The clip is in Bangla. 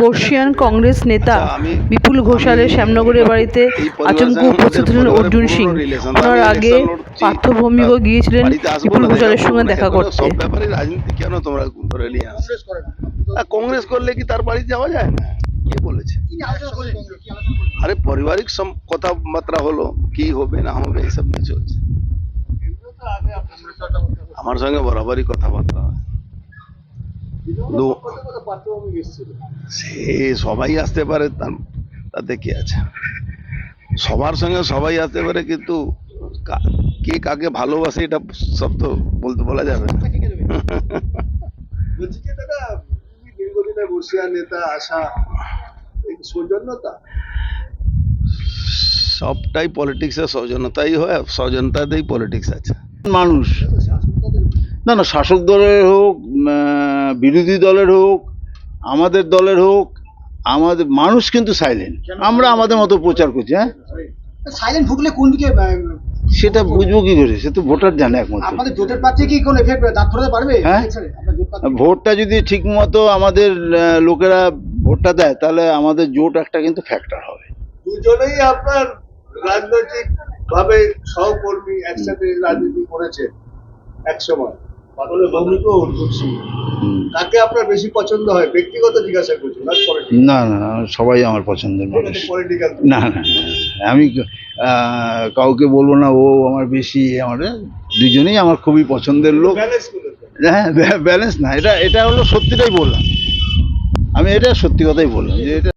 বর্ষিয়ান কংগ্রেস নেতা বিপুল ঘোষালের শ্যামনগরের বাড়িতে আচমকা উপস্থিত হলেন অর্জুন সিং। ওনার আগে পার্থ ভৌমিকও গিয়েছিলেন বিপুল ঘোষালের সঙ্গে দেখা করতে। সব ব্যাপারে রাজনীতি কেন তোমরা ধরে নিয়ে কংগ্রেস করলে কি তার বাড়ি যাওয়া যায় না? কে বলেছে? আরে পারিবারিক কথাবার্তা হলো কি হবে না হবে এইসব নিয়ে চলছে। আমার সঙ্গে বরাবরই কথাবার্তা হয় সে সবাই আসতে পারে তার তাতে কি আছে? সবার সঙ্গে সবাই আসতে পারে কিন্তু কে কাকে ভালোবাসে এটা সব তো বলতে বলা যাবে না। বলছি যে দাদা দীর্ঘদিনের বর্ষিয়ান নেতা আসা সৌজন্যতা? সবটাই পলিটিক্সের সৌজন্যতাই হয় সৌজন্যতাতেই পলিটিক্স আছে। মানুষ। না না শাসক দলের হোক বিরোধী দলের হোক আমাদের দলের হোক আমাদের মানুষ কিন্তু সাইলেন্ট আমরা আমাদের মতো প্রচার করছি হ্যাঁ? সাইলেন্ট ভুগলে কোন দিকে সেটা বুঝব কি করে? সে তো ভোটার জানে একমাত্র। জোটের প্রার্থী কি কোন এফেক্ট দাঁত পারবে? হ্যাঁ? ভোটটা যদি ঠিক মতো আমাদের লোকেরা ভোটটা দেয় তাহলে আমাদের জোট একটা কিন্তু ফ্যাক্টর হবে। দুজনেই আপনার রাজনৈতিক ভাবে সহকর্মী একসাথে রাজনীতি করেছে এক সময় কাকে আপনার বেশি পছন্দ হয়? ব্যক্তিগত জিজ্ঞাসা করছেন না না না না, সবাই আমার পছন্দের মানুষ। না না আমি কাউকে বলব না ও আমার বেশি আমার দুজনেই আমার খুবই পছন্দের লোক। হ্যাঁ ব্যালেন্স না এটা এটা হলো সত্যিটাই বললাম। আমি এটা সত্যি কথাই বললাম যে এটা